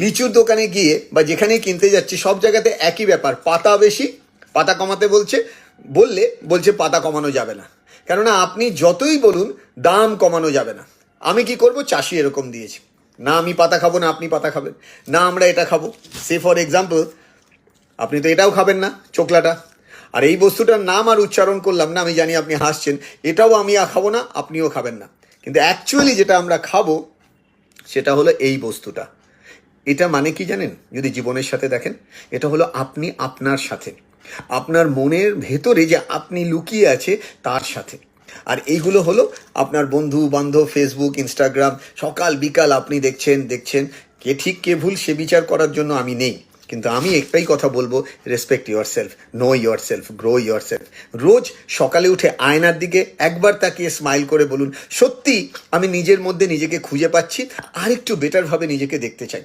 লিচুর দোকানে গিয়ে বা যেখানেই কিনতে যাচ্ছি, সব জায়গাতে একই ব্যাপার, পাতা বেশি, পাতা কমাতে বলছে, বললে বলছে পাতা কমানো যাবে না। কেননা আপনি যতই বলুন, দাম কমানো যাবে না। আমি কি করব? চাষি এরকম দিয়েছি। না আমি পাতা খাব, না আপনি পাতা খাবেন। না আমরা এটা খাব। সে ফর এক্সাম্পল, আপনি তো এটাও খাবেন না চোকলাটা আর এই বস্তুটার নাম আর উচ্চারণ করলাম না, আমি জানি আপনি হাসছেন। এটাও আমি খাব না, আপনিও খাবেন না। কিন্তু অ্যাকচুয়ালি যেটা আমরা খাব, সেটা হলো এই বস্তুটা। এটা মানে কি জানেন? যদি জীবনের সাথে দেখেন, এটা হলো আপনি আপনার সাথে। আপনার মনের ভেতরে যে আপনি লুকিয়ে আছে, তার সাথে। আর এইগুলো হলো আপনার বন্ধু, বান্ধব ফেসবুক ইনস্টাগ্রাম সকাল, বিকাল আপনি দেখছেন দেখছেন কে ঠিক, কে ভুল, সে বিচার করার জন্য আমি নেই। কিন্তু আমি একটাই কথা বলব respect yourself know yourself grow yourself রোজ সকালে উঠে আয়নার দিকে একবার তাকিয়ে স্মাইল করে বলুন, সত্যি, আমি নিজের মধ্যে নিজেকে খুঁজে পাচ্ছি আর একটু বেটারভাবে নিজেকে দেখতে চাই।